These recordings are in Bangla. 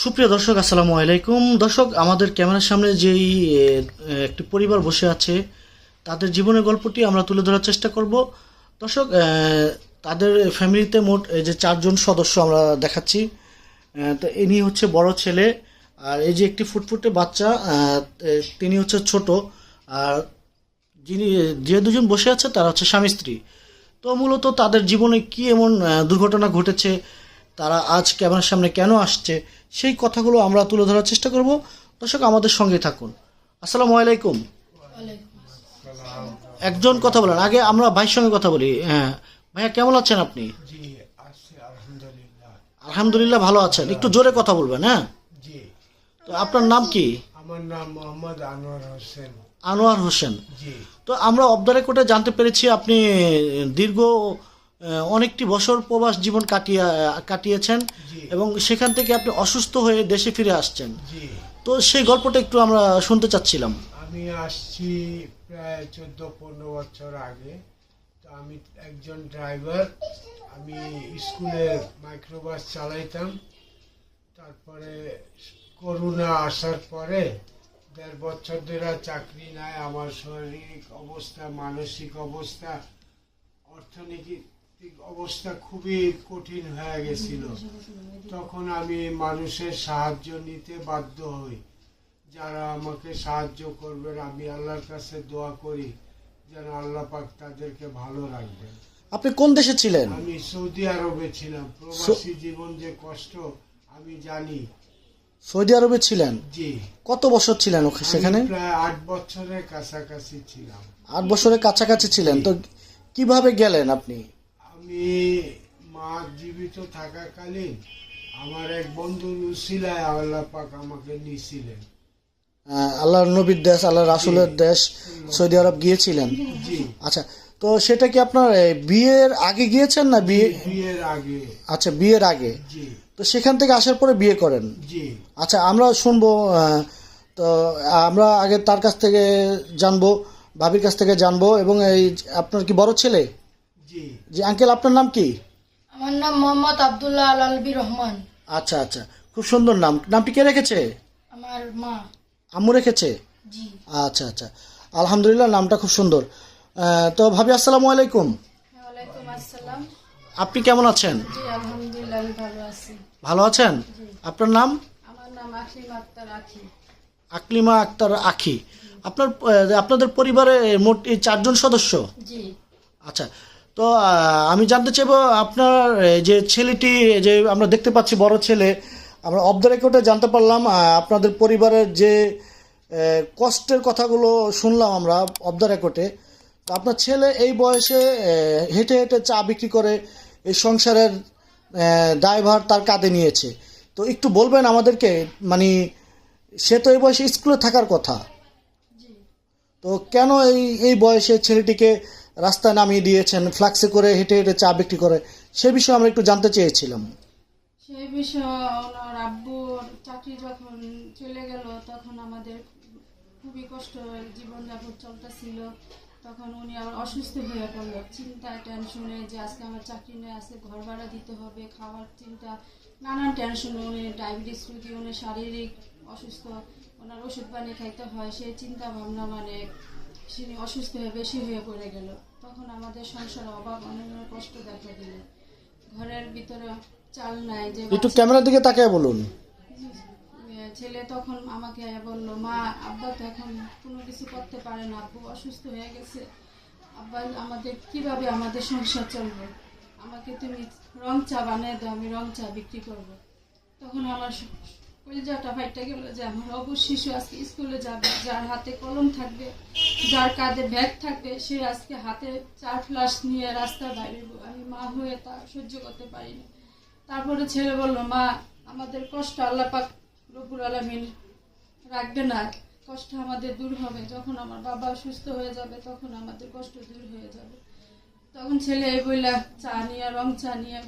সুপ্রিয় দর্শক, আসসালামু আলাইকুম। দর্শক, আমাদের ক্যামেরার সামনে যেই একটি পরিবার বসে আছে, তাদের জীবনের গল্পটি আমরা তুলে ধরার চেষ্টা করব। দর্শক তাদের ফ্যামিলিতে মোট, এই যে চারজন সদস্য আমরা দেখাচ্ছি তো ইনি হচ্ছে বড় ছেলে, আর এই যে একটি ফুটফুটে বাচ্চা তিনি হচ্ছে ছোট, আর যিনি, যে দুজন বসে আছে, তারা হচ্ছে স্বামী স্ত্রী। তো মূলত তাদের জীবনে কি এমন দুর্ঘটনা ঘটেছে, তারা আজ ক্যামেরার সামনে কেন আসছে সেই কথাগুলো আমরা তুলে ধরার চেষ্টা করব। দর্শক আমাদের সঙ্গে থাকুন। আসসালামু আলাইকুম। একজন কথা বলেন। আগে আমরা ভাইয়ের সঙ্গে কথা বলি। হ্যাঁ। ভাইয়া কেমন আছেন আপনি? আলহামদুলিল্লাহ। ভালো আছেন। একটু জোরে কথা বলবেন হ্যাঁ? তো আপনার নাম কি? আমার নাম মোহাম্মদ আনোয়ার হোসেন। আনোয়ার হোসেন। তো আমরা অফ দ্য রেকর্ডে জানতে পেরেছি আপনি দীর্ঘ অনেকটি বছর প্রবাস জীবন কাটিয়ে কাটিয়েছেন। এবং সেখান থেকে আপনি অসুস্থ হয়ে দেশে ফিরে আসছেন। জি। তো সেই গল্পটা একটু আমরা শুনতে চাচ্ছিলাম। আমি আসছি প্রায় চোদ্দ পনেরো বছর আগে। তো আমি একজন ড্রাইভার আমি স্কুলের মাইক্রোবাস চালাইতাম। তারপরে করোনা আসার পরে দেড় বছর ধরে চাকরি নাই আমার শারীরিক অবস্থা মানসিক অবস্থা অর্থনৈতিক অবস্থা খুবই কঠিন হয়ে গেছিল। তখন আমি মানুষের সাহায্য নিতে বাধ্য হই। যারা আমাকে সাহায্য করবেন আমি আল্লাহর কাছে দোয়া করি যেন আল্লাহ পাক তাদেরকে ভালো রাখবেন আপনি কোন দেশে ছিলেন? আমি সৌদি আরবে ছিলাম। প্রবাসী জীবন যে কষ্ট আমি জানি। সৌদি আরবে ছিলেন? জি। কত বছর ছিলেন ওখানে সেখানে? প্রায় আট বছরের কাছাকাছি ছিলাম। আট বছরের কাছাকাছি ছিলেন। তো কীভাবে গেলেন আপনি? আমি মা জীবিত থাকাকালীন আমার এক বন্ধুর উসিলায় আল্লাহ পাক আমাকে নিয়েছিলেন। আল্লাহর নবীর দেশ আল্লাহ রাসুলের দেশ সৌদি আরব গিয়েছিলেন? আচ্ছা তো সেটা কি আপনার বিয়ের আগে গিয়েছেন না বিয়ে? বিয়ের আগে। আচ্ছা বিয়ের আগে? তো সেখান থেকে আসার পরে বিয়ে করেন? আচ্ছা আমরা শুনব তো আমরা আগে তার কাছ থেকে জানব ভাবির কাছ থেকে জানব এবং এই আপনার কি বড় ছেলে? জি। আঙ্কেল আপনার নাম কি? আমার নাম মোহাম্মদ আবদুল্লাহ আল আলবি রহমান। আচ্ছা আচ্ছা। খুব সুন্দর নাম। নামটি কে রেখেছে? আমার মা। আম্মু রেখেছে? জি। আচ্ছা আচ্ছা। আলহামদুলিল্লাহ নামটা খুব সুন্দর। তো ভাবি আসসালামু আলাইকুম। ওয়ালাইকুম আসসালাম। আপনি কেমন আছেন? জি আলহামদুলিল্লাহ আমি ভালো আছি। ভালো আছেন? আপনার নাম? আমার নাম আখিম আক্তার আখি। আকলিমা আক্তার আখি। আপনার আপনাদের পরিবারে মোট এই চারজন সদস্য? জি। আচ্ছা তো আমি জানতে চাইব আপনার যে ছেলেটি যে আমরা দেখতে পাচ্ছি বড় ছেলে, আমরা অফ দ্য রেকর্ডে জানতে পারলাম আপনাদের পরিবারের যে কষ্টের কথাগুলো শুনলাম আমরা অফ দ্য রেকর্ডে তো আপনার ছেলে এই বয়সে হেঁটে হেঁটে চা বিক্রি করে এই সংসারের ড্রাইভার তার কাঁধে নিয়েছে। তো একটু বলবেন আমাদেরকে মানে সে তো এই বয়সে স্কুলে থাকার কথা। তো কেন এই এই বয়সে ছেলেটিকে রাস্তায় নামিয়ে দিয়েছেন, ফ্লাক্সে করে হেঁটে হেঁটে চা বিক্রি করে। সে বিষয়ে আমরা একটু জানতে চেয়েছিলাম। সেই বিষয়ে ওনার আব্বুর চাকরি যখন চলে গেল, তখন আমাদের খুবই কষ্ট জীবনযাপন চলতেছিল। তখন উনি আবার অসুস্থ হয়ে পড়ল। চিন্তায় টেনশনে যে আজকে আমার চাকরি নেই, আজকে ঘর ভাড়া দিতে হবে, খাওয়ার চিন্তা, নানান টেনশন উনি ডায়াবেটিস রুগী, উনি শারীরিক অসুস্থ, ওনার ওষুধ পানি খাইতে হয়। সেই চিন্তা ভাবনা মানে তিনি অসুস্থ হয়ে বেশি হয়ে পড়ে গেল। তখন আমাদের সংসারে অভাব অনেক কষ্ট দেখা দিল। ঘরের ভিতরে চাল নাই যে একটু ক্যামেরার দিকে তাকিয়ে বলুন। ছেলে তখন আমাকে বলল মা আব্বা তো এখন কোনো কিছু করতে পারে না আব্বু অসুস্থ হয়ে গেছে। আব্বা আমাদের কীভাবে আমাদের সংসার চলবে? আমাকে তুমি রং চা বানিয়ে দাও আমি রং চা বিক্রি করব। তখন আমার কলিজাটা ফাইটটা গেল যে, আমার অবুজ শিশু আজকে স্কুলে যাবে। যার হাতে কলম থাকবে, যার কাঁধে ব্যাগ থাকবে, সে আজকে হাতে চার ফ্লাস নিয়ে রাস্তায় বাইরে আমি মা হয়ে তা সহ্য করতে পারিনি। তারপরে ছেলে বলল, মা, আমাদের কষ্ট আল্লাহ পাক রবুল আলমিন রাখবে না। কষ্ট আমাদের দূর হবে। যখন আমার বাবা সুস্থ হয়ে যাবে, তখন আমাদের কষ্ট দূর হয়ে যাবে। তখন ছেলে এই বইলা চা নিয়ে, রং চা নিয়ে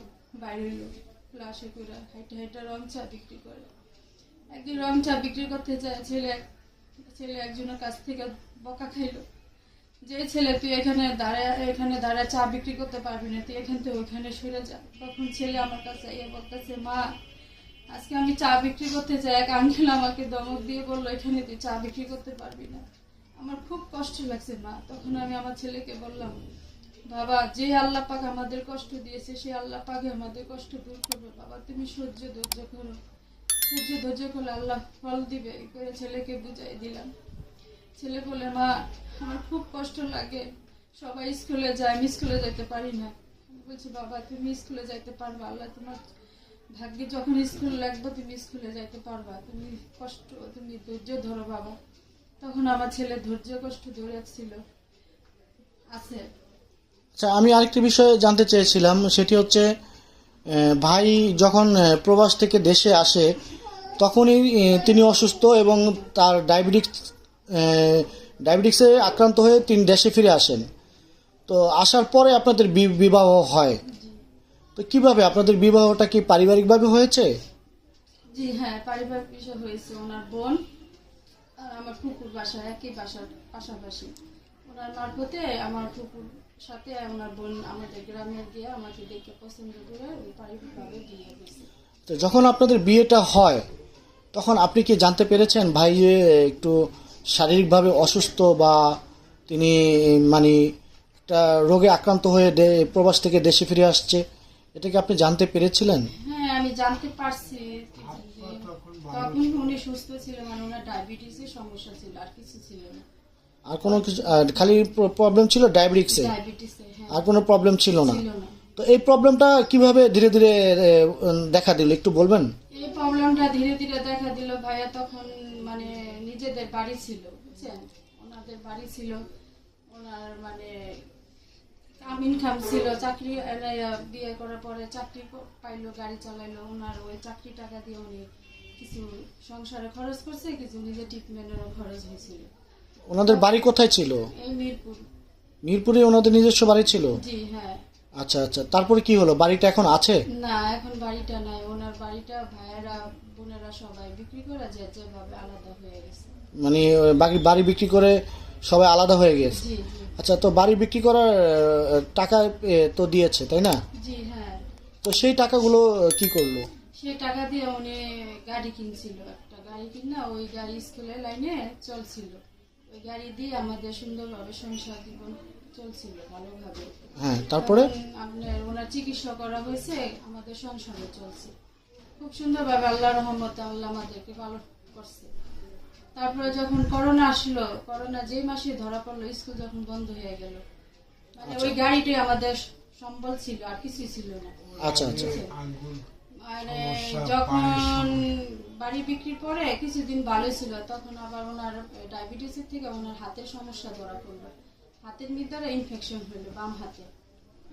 বাইরে এলো। ক্লাসে করে হাইটে হাইটে রং চা বিক্রি করে। একদিন রং চা বিক্রি করতে যায় ছেলে ছেলে একজনের কাছ থেকে বকা খাইলো। যে ছেলে, তুই এখানে দাঁড়ায় এখানে দাঁড়ায় চা বিক্রি করতে পারবি না, তুই এখান থেকে ওইখানে সরে যা। তখন ছেলে আমার কাছে ইয়ে বলতেছে, মা, আজকে আমি চা বিক্রি করতে চাই। এক আঙ্কেল আমাকে দমক দিয়ে বলল, এখানে তুই চা বিক্রি করতে পারবি না। আমার খুব কষ্ট লাগছে, মা। তখন আমি আমার ছেলেকে বললাম, বাবা, যে আল্লাহ পাক আমাদের কষ্ট দিয়েছে, সে আল্লাহ পাক আমাদের কষ্ট দূর করবে। বাবা, তুমি সহ্য ধৈর্য করো। সহ্য ধৈর্য করলে আল্লাহ ফল দিবে। করে ছেলেকে বুঝাই দিলাম। ছেলে বলে, মা, আমার খুব কষ্ট লাগে। সবাই স্কুলে যায়, আমি স্কুলে যেতে পারি না। বলছি, বাবা, তুমি স্কুলে যাইতে পারবা। আল্লাহ তোমার ভাগ্যে যখন স্কুল লাগবে, তুমি স্কুলে যাইতে পারবা। তুমি কষ্ট, তুমি ধৈর্য ধরো বাবা। তখন আমার ছেলে ধৈর্য, কষ্ট ধরে ছিল আছে। আচ্ছা আমি আরেকটি বিষয় জানতে চেয়েছিলাম। সেটি হচ্ছে ভাই যখন প্রবাস থেকে দেশে আসে তখনই তিনি অসুস্থ এবং তার ডায়াবেটিক্স ডায়াবেটিক্সে আক্রান্ত হয়ে তিনি দেশে ফিরে আসেন। তো আসার পরে আপনাদের বিবাহ হয়। তো কীভাবে? আপনাদের বিবাহটা কি পারিবারিকভাবে হয়েছে? জি হ্যাঁ পারিবারিক বিষয় হয়েছে। ওনার বোন আর আমার বাসা একই বাসার পাশাপাশি। ওনার মারফতে আমার সাথে ওনার বোন আমাদের গ্রামে গিয়ে আমাকে দেখে পছন্দ করে পারিবারিকভাবে বিয়ে দিয়েছে তো যখন আপনাদের বিয়েটা হয় তখন আপনি কি জানতে পেরেছেন ভাই যে একটু শারীরিকভাবে অসুস্থ বা তিনি মানে একটা রোগে আক্রান্ত হয়ে প্রবাস থেকে দেশে ফিরে আসছে এটা কি আপনি জানতে পেরেছিলেন? হ্যাঁ আমি জানতে পারছি। তখন উনি সুস্থ ছিল মানে ওনার ডায়াবেটিসের সমস্যা ছিল আর কিছু ছিল না। আর কোনো কিছু খালি প্রবলেম ছিল ডায়াবেটিক্সে ডায়াবেটিসে হ্যাঁ। আর কোনো প্রবলেম ছিল না? তো এই প্রবলেমটা কীভাবে ধীরে ধীরে দেখা দিল একটু বলবেন? প্রবলেমটা ধীরে ধীরে দেখা দিল ভাইয়া তখন মানে নিজেদের বাড়ি ছিল বুঝছেন? ওনাদের বাড়ি ছিল ওনার মানে খাম ছিল চাকরি বিয়ে করার পরে চাকরি পাইলো গাড়ি চালাইলো ওনার ওই চাকরি টাকা দিয়ে উনি কিছু সংসারে খরচ করছে কিছু নিজের ট্রিটমেন্টেরও খরচ হয়েছিল। ওনাদের বাড়ি কোথায় ছিল? এই মিরপুর। মিরপুরে ওনাদের নিজস্ব বাড়ি ছিল? জি হ্যাঁ। আচ্ছা আচ্ছা। তারপরে কি হলো? বাড়িটা এখন আছে? না এখন বাড়িটা নাই। ওনার বাড়িটা ভাইয়েরা বোনেরা সবাই বিক্রি করে যে যেভাবে আলাদা হয়ে গেছে। মানে ওই বাড়ি বিক্রি করে সবাই আলাদা হয়ে গেছে? আচ্ছা তো বাড়ি বিক্রি করার টাকা তো দিয়েছে তাই না? জি হ্যাঁ। তো সেই টাকাগুলো কি করল? সেই টাকা দিয়ে উনি গাড়ি কিনছিল। একটা গাড়ি কিনা ওই গাড়ি স্কুলের লাইনে চলছিল। ওই গাড়ি দিয়ে আমাদের সুন্দরভাবে সংসার জীবন চলছিল ভালোভাবে। হ্যাঁ তারপরে? আপনার ওনার চিকিৎসা করা হয়েছে আমাদের সংসারে চলছে। খুব সুন্দরভাবে আল্লাহ রহমতে আল্লাহ আমাদেরকে ভালো করছে। তারপরে যখন করোনা আসলো করোনা যে মাসে ধরা পড়ল স্কুল যখন বন্ধ হয়ে গেল। মানে ওই গাড়িটাই আমাদের সম্বল ছিল আর কিছুই ছিল না। আচ্ছা আচ্ছা। মানে যখন বাড়ি বিক্রির পরে কিছুদিন ভালো ছিল তখন আবার ওনার ডায়াবেটিসের থেকে ওনার হাতের সমস্যা ধরা পড়ল। হাতের ভিতরে ইনফেকশন হলো বাম হাতে।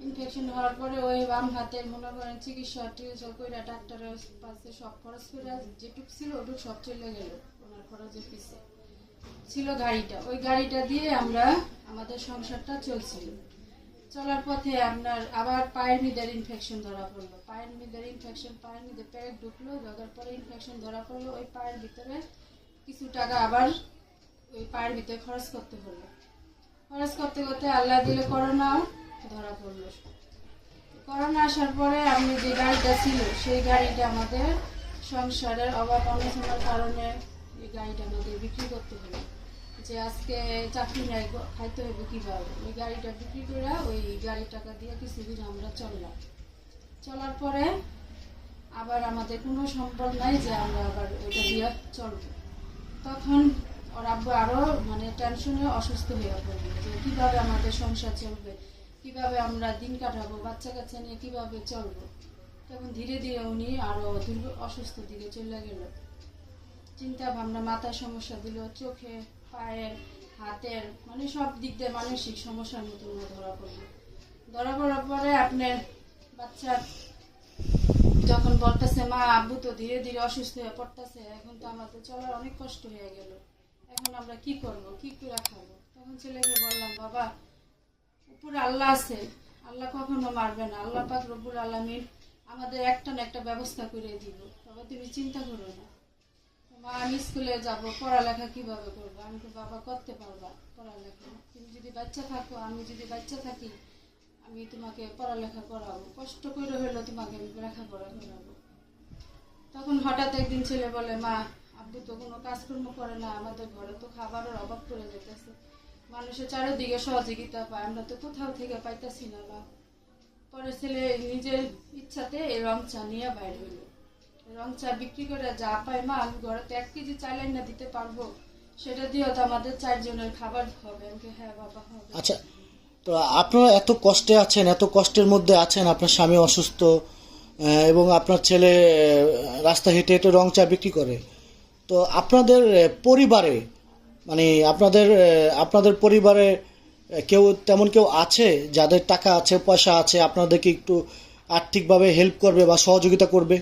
ইনফেকশন হওয়ার পরে ওই বাম হাতের মনে করেন চিকিৎসা টিকিৎসা করে ডাক্তারের পাশে সব খরচ করে যেটুক ছিল ওটুক সব চলে গেল ওনার খরচের পিছে। ছিল গাড়িটা। ওই গাড়িটা দিয়ে আমরা আমাদের সংসারটা চলছিল। চলার পথে আপনার আবার পায়ের মিদের ইনফেকশন ধরা পড়ল। পায়ের মিদের ইনফেকশন পায়ের মিদের পেট ঢুকলো, ঢোকার পরে ইনফেকশন ধরা পড়ল, ওই পায়ের ভিতরে কিছু টাকা আবার ওই পায়ের ভিতরে খরচ করতে হলো। খরচ করতে করতে আল্লাহ দিলে করোনা, ধরা পড়ল। করোনা আসার পরে আপনি যে গাড়িটা ছিল, সেই গাড়িটা আমাদের সংসারের অভাব অনশনের কারণে এই গাড়িটা আমাদের বিক্রি করতে হলো। যে আজকে চাকরি নাই, খাইতে হবে কীভাবে? ওই গাড়িটা বিক্রি করে ওই গাড়ির টাকা দিয়ে কিছুদিন আমরা চললাম। চলার পরে আবার আমাদের কোনো সম্পদ নাই যে আমরা আবার ওইটা দিয়ে চলবো। তখন ওর আব্বু আরও মানে টেনশনে অসুস্থ হয়ে পড়ল যে কীভাবে আমাদের সংসার চলবে? কীভাবে আমরা দিন কাটাবো? বাচ্চা কাচ্চা নিয়ে কীভাবে চলবো? তখন ধীরে ধীরে উনি আরও দীর্ঘ অসুস্থ দিকে চলে গেল। চিন্তা ভাবনা, মাথায় সমস্যা দিল, চোখে, পায়ে, হাতের মানে সব দিক দিয়ে মানসিক সমস্যার মতো ধরা পড়ল। ধরা পড়ার পরে আপনার বাচ্চা যখন বলতেছে, মা, আব্বু তো ধীরে ধীরে অসুস্থ হয়ে পড়তেছে, এখন তো আমাদের চলার অনেক কষ্ট হয়ে গেল। এখন আমরা কি করব? কি করে খাব? তখন ছেলেকে বললাম, বাবা, উপরে আল্লাহ আছে। আল্লাহ কখনো মারবে না। আল্লাহ পাক রব্বুল আলমিন আমাদের একটা না একটা ব্যবস্থা করে দিব বাবা, তুমি চিন্তা করো না। মা, আমি স্কুলে যাব। পড়ালেখা কীভাবে করব? আমি তো বাবা, করতে পারবা পড়ালেখা। তুমি যদি বাচ্চা থাকো, আমি যদি বাচ্চা থাকি, আমি তোমাকে পড়ালেখা করাবো। কষ্ট করে হলেও তোমাকে আমি লেখাপড়া করাবো। তখন হঠাৎ একদিন ছেলে বলে, মা আব্বু তো কোনো কাজকর্ম করে না, আমাদের ঘরে তো খাবারের অভাব পড়ে যেতেছে মানুষের চারিদিকে সহযোগিতা পায়, আমরা তো কোথাও থেকে পাইতাছি না মা পরে ছেলে নিজের ইচ্ছাতে এই রং চা নিয়ে বাইরে হইল। রং চা বিক্রি করে যা পাই মা আমি ঘরে তো এক কেজি চাইলেন না দিতে পারব, সেটা দিয়েও তো আমাদের চারজনের খাবার হবে। আমি হ্যাঁ বাবা, হবে। আচ্ছা তো আপনারা এত কষ্টে আছেন, এত কষ্টের মধ্যে আছেন, আপনার স্বামী অসুস্থ এবং আপনার ছেলে রাস্তা হেঁটে হেঁটে রং চা বিক্রি করে। তো আপনাদের পরিবারে মানে আপনাদের আপনাদের পরিবারে কেউ তেমন কেউ আছে যাদের টাকা আছে, পয়সা আছে, আপনাদেরকে একটু আর্থিকভাবে হেল্প করবে বা সহযোগিতা করবে?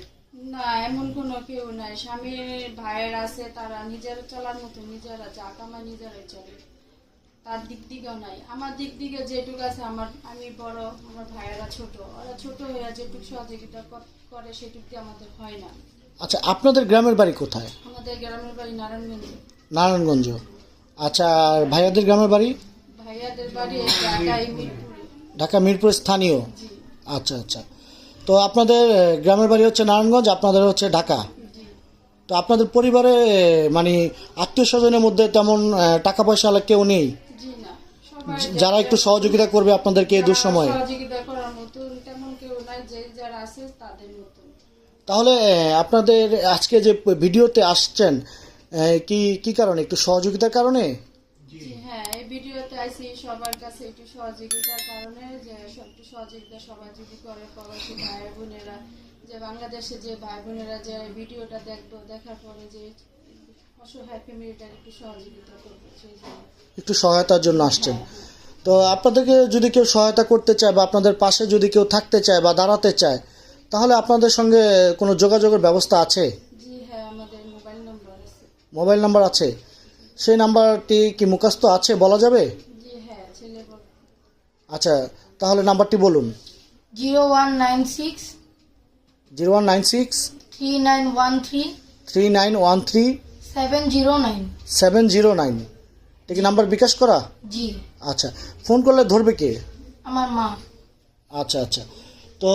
না, এমন কোনো কেউ নাই। স্বামীর ভাইয়ের আছে, তারা নিজের চলার মতো, নিজেরা যা কামায় নিজেরাই চলে। তার দিক দিকেও নাই। আমার দিক দিকে যেটুকু আছে আমার, আমি বড়, আমার ভাইয়েরা ছোট। ওরা ছোট হয়ে যেটুকু সহযোগিতা করে, সেটুকু আমাদের হয় না। আচ্ছা আপনাদের গ্রামের বাড়ি কোথায়? আমাদের গ্রামের বাড়ি নারায়ণগঞ্জ। নারায়ণগঞ্জ। আচ্ছা আর ভাইয়াদের গ্রামের বাড়ি? ভাইয়াদের বাড়ি ঢাকা মিরপুর। স্থানীয়? আচ্ছা আচ্ছা। তো আপনাদের গ্রামের বাড়ি হচ্ছে নারায়ণগঞ্জ আপনাদের হচ্ছে ঢাকা। তো আপনাদের পরিবারে মানে আত্মীয় স্বজনের মধ্যে তেমন টাকা পয়সা আলা কেউ নেই? যারা একটু সহযোগিতা করবে আপনাদেরকে এই দুঃসময়ে? সহযোগিতা করার মতন তেমন কেউ নাই যে যারা আছে তাহলে আপনাদের আজকে যে ভিডিওতে আসছেন কি কি কারণে? একটু সহযোগিতার কারণে? হ্যাঁ এই ভিডিওতে সবার কাছে একটু সহযোগিতার কারণে যে একটু সহযোগিতা সবাই যদি করে প্রবাসী ভাই বোনেরা যে বাংলাদেশে যে ভাই বোনেরা যে ভিডিওটা দেখব দেখার পরে যে অসহায় ফ্যামিলিটার একটু সহযোগিতা করবে একটু সহায়তার জন্য আসছেন। তো আপনাদেরকে যদি কেউ সহায়তা করতে চায় বা আপনাদের পাশে যদি কেউ থাকতে চায় বা দাঁড়াতে চায় তাহলে আপনাদের সঙ্গে কোনো যোগাযোগের ব্যবস্থা আছে? জি হ্যাঁ আমাদের মোবাইল নম্বর আছে। মোবাইল নাম্বার আছে। সেই নাম্বারটি কি মুখস্থ আছে বলা যাবে? জি হ্যাঁ ছেলে বল আচ্ছা তাহলে নাম্বারটি বলুন। Zero one nine six zero one nine six three nine one three three nine one three seven zero nine. Seven zero nine. এটা কি নাম্বার বিকাশ করা? জি। আচ্ছা ফোন করলে ধরবে কে? আমার মা। আচ্ছা আচ্ছা। তো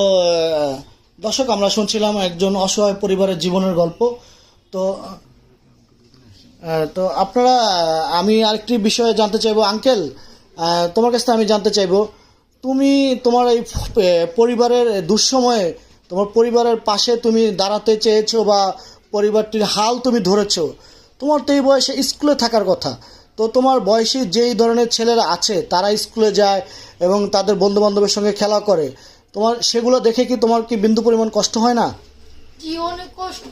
আহ, দর্শক, আমরা শুনছিলাম একজন অসহায় পরিবারের জীবনের গল্প। তো তো আপনারা আমি আরেকটি বিষয়ে জানতে চাইব। আঙ্কেল তোমার কাছ থেকে আমি জানতে চাইব, তুমি তোমার এই পরিবারের দুঃসময়ে তোমার পরিবারের পাশে তুমি দাঁড়াতে চেয়েছো বা পরিবারটির হাল তুমি ধরেছ। তোমার তো এই বয়সে স্কুলে থাকার কথা। তো তোমার বয়সী যেই ধরনের ছেলেরা আছে, তারা স্কুলে যায় এবং তাদের বন্ধু বান্ধবের সঙ্গে খেলা করে। তোমার সেগুলো দেখে কি তোমার কি বিন্দু পরিমাণ কষ্ট হয় না? জি অনেক কষ্ট।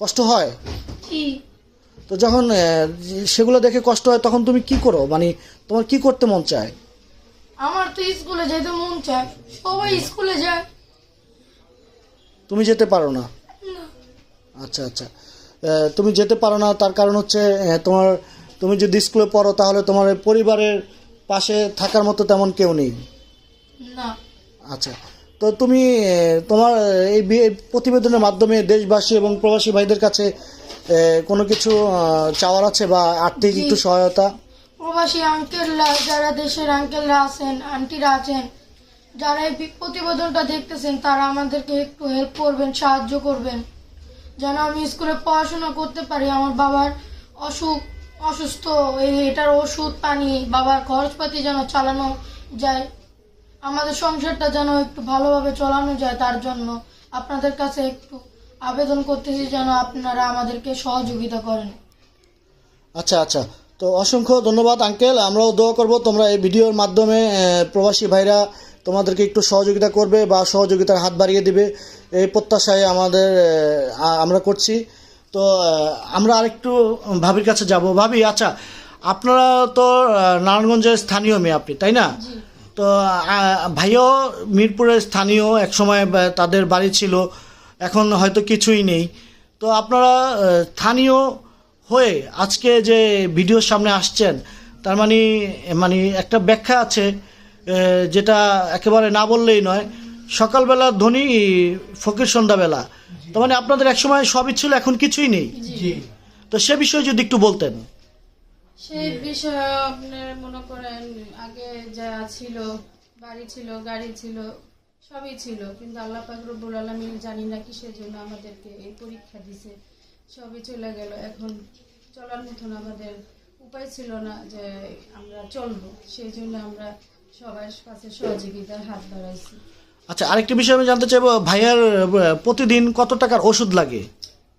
কষ্ট হয়? জি তো যখন সেগুলো দেখে কষ্ট হয় তখন তুমি কি করো? মানে তোমার কি করতে মন চায়? আমার তো স্কুলে যেতে মন চায় সবাই স্কুলে যায়। তুমি যেতে পারো না? আচ্ছা আচ্ছা। তুমি যেতে পারো না তার কারণ হচ্ছে তোমার তুমি যদি স্কুলে পড়ো তাহলে তোমার পরিবারের পাশে থাকার মতো তেমন কেউ নেই? না। আচ্ছা। তো তুমি তোমার এই প্রতিবেদনের মাধ্যমে দেশবাসী এবং প্রবাসী ভাইদের কাছে কোনো কিছু চাওয়ার আছে বা আর্থিক। একটু সহায়তা? প্রবাসী আঙ্কেলরা যারা দেশের আঙ্কেলরা আছেন আন্টিরা আছেন যারা এই প্রতিবেদনটা দেখতেছেন তারা আমাদেরকে একটু হেল্প করবেন সাহায্য করবেন। যেন আমি স্কুলে পড়াশোনা করতে পারি আমার বাবার অসুখ অসুস্থ এটার ওষুধ, পানি, বাবার খরচপাতি যেন চালানো যায়। আমাদের সংসারটা যেন একটু ভালোভাবে চালানো যায় তার জন্য আপনাদের কাছে একটু আবেদন করতেছি যেন আপনারা আমাদেরকে সহযোগিতা করেন। আচ্ছা আচ্ছা। তো অসংখ্য ধন্যবাদ, আঙ্কেল। আমরাও দোয়া করব তোমরা এই ভিডিওর মাধ্যমে প্রবাসী ভাইরা তোমাদেরকে একটু সহযোগিতা করবে বা সহযোগিতার হাত বাড়িয়ে দিবে। এই প্রত্যাশায় আমাদের আমরা করছি। তো আমরা আরেকটু ভাবির কাছে যাব। ভাবি আচ্ছা আপনারা তো নারায়ণগঞ্জের স্থানীয় মেয়ে আপনি তাই না? তো ভাইও মিরপুরের স্থানীয় এক সময় তাদের বাড়ি ছিল এখন হয়তো কিছুই নেই। তো আপনারা স্থানীয় হয়ে আজকে যে ভিডিওর সামনে আসছেন তার মানে মানে একটা ব্যাখ্যা আছে যেটা একেবারে না বললেই নয়। সকালবেলা ধনী ফকির সন্ধ্যাবেলা। তো মানে আপনাদের একসময় সবই ছিল এখন কিছুই নেই। তো সে বিষয়ে যদি একটু বলতেন। সেই বিষয়ে আপনার মনে করেন আগে যা ছিল বাড়ি ছিল গাড়ি ছিল সবই ছিল। কিন্তু আল্লাহ পাক রব্বুল আলমিন জানি না কিসের জন্য আমাদেরকে এই পরীক্ষা দিছে। সবই চলে গেল। এখন চলার মতন আমাদের উপায় ছিল না যে আমরা চলবো। সেই জন্য আমরা সবার কাছে সহযোগিতার হাত বাড়াইছি। আচ্ছা আরেকটি বিষয় আমি জানতে চাইব ভাইয়ার প্রতিদিন কত টাকার ওষুধ লাগে?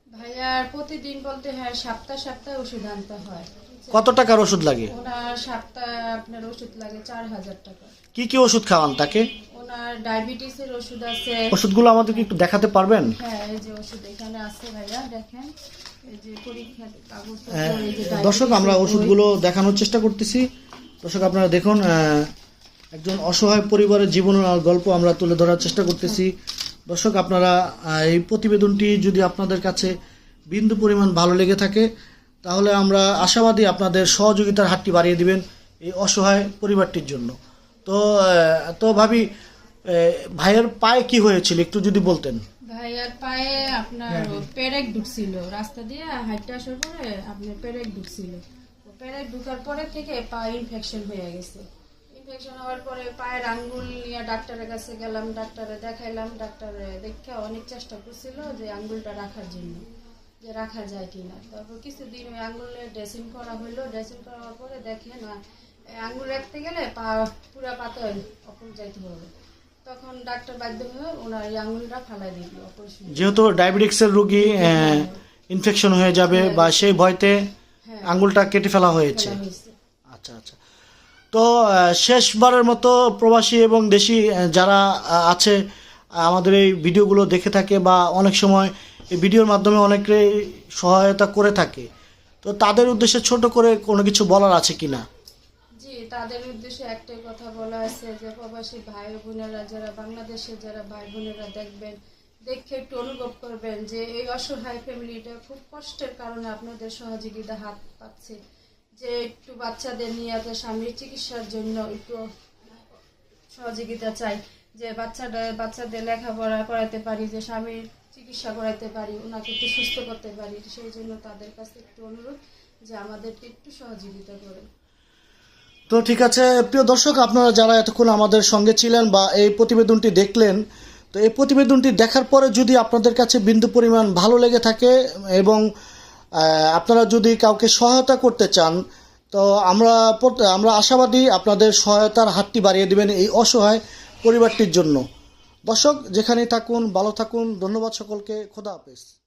ভাইয়ার প্রতিদিন বলতে হ্যাঁ সপ্তাহ সপ্তাহে ওষুধ আনতে হয়। কত টাকার ওষুধ লাগে? ওনার সপ্তাহে আপনার ওষুধ লাগে চার হাজার টাকা। কি কি ওষুধ খাওয়ান তাকে? ওনার ডায়াবেটিসের ওষুধ আছে। ওষুধগুলো আমাদেরকে একটু দেখাতে পারবেন? হ্যাঁ এই যে ওষুধ এখানে আছে ভাইয়া দেখেন। এই যে পরীক্ষা কাগজ আহ, দর্শক আমরা ওষুধগুলো দেখানোর চেষ্টা করতেছি। দর্শক আপনারা দেখুন একজন অসহায় পরিবারের জীবন গল্প আমরা তুলে ধরার চেষ্টা করতেছি। দর্শক আপনারা এই প্রতিবেদনটি যদি আপনাদের কাছে বিন্দু পরিমাণ ভালো লেগে থাকে তাহলে আমরা আশাবাদী আপনাদের সহযোগিতার হাতটি বাড়িয়ে দিবেন এই অসহায় পরিবারটির জন্য। তো তো ভাবি ভাইয়ের পায়ে কি হয়েছিল একটু যদি বলতেন। ভাইয়ার পায়ে আপনার পেরেক ঢুকছিল। রাস্তা দিয়ে হাইটে আসার পরে আপনার পেরেক ঢুকছিল। পেরেক ঢুকার পরে থেকে পা ইনফেকশন হয়ে গেছে। ইনফেকশন হওয়ার পরে পায়ের আঙ্গুল নিয়ে ডাক্তারের কাছে গেলাম ডাক্তারে দেখাইলাম ডাক্তারে দেখে অনেক চেষ্টা করছিল যে আঙ্গুলটা রাখার জন্য যে রাখা যায় কিনা। তারপর কিছুদিন ওই আঙ্গুলে ড্রেসিং করা হইল ড্রেসিং করার পরে দেখে না আঙ্গুল রাখতে গেলে পা পুরা পাতল অপর যাইতে হবে। তখন ডাক্তার বাধ্য হয়ে ওনার এই আঙ্গুলটা ফালাই দিল অপারেশন যেহেতু ডায়াবেটিক্সের রোগী ইনফেকশন হয়ে যাবে বা সেই ভয়তে হ্যাঁ। আঙ্গুলটা কেটে ফেলা হয়েছে। ফেলা হয়েছে। আচ্ছা আচ্ছা। তো শেষবারের মতো প্রবাসী এবং দেশি যারা আছে আমাদের এই ভিডিওগুলো দেখে থাকে বা অনেক সময় এই ভিডিওর মাধ্যমে অনেকে সহায়তা করে থাকে। তো তাদের উদ্দেশ্যে ছোট করে কোনো কিছু বলার আছে কিনা? জি, তাদের উদ্দেশ্যে একটাই কথা বলা আছে যে, প্রবাসী ভাই বোনেরা যারা বাংলাদেশে যারা ভাই বোনেরা দেখবেন, দেখে একটু অনুভব করবেন যে, এই অসহায় ফ্যামিলিটা খুব কষ্টের কারণে আপনাদের সহযোগিতা হাত পাচ্ছে। যে একটু বাচ্চাদের নিয়ে তাদের স্বামীর চিকিৎসার জন্য একটু সহযোগিতা চাই, যে বাচ্চাটা, বাচ্চাদের লেখাপড়া করাতে পারি, যে স্বামীর চিকিৎসা করাতে পারি, ওনাকে একটু সুস্থ করতে পারি, সেই জন্য তাদের কাছে একটু অনুরোধ যে আমাদেরকে একটু সহযোগিতা করেন। তো ঠিক আছে, প্রিয় দর্শক, আপনারা যারা এতক্ষণ আমাদের সঙ্গে ছিলেন বা এই প্রতিবেদনটি দেখলেন, তো এই প্রতিবেদনটি দেখার পরে যদি আপনাদের কাছে বিন্দু পরিমাণ ভালো লেগে থাকে এবং আপনারা যদি কাউকে সহায়তা করতে চান, তো আমরা আমরা আশাবাদী আপনাদের সহায়তার হাতটি বাড়িয়ে দেবেন এই অসহায় পরিবারটির জন্য। দর্শক যেখানে থাকুন, ভালো থাকুন। ধন্যবাদ সকলকে। খোদা হাফেজ।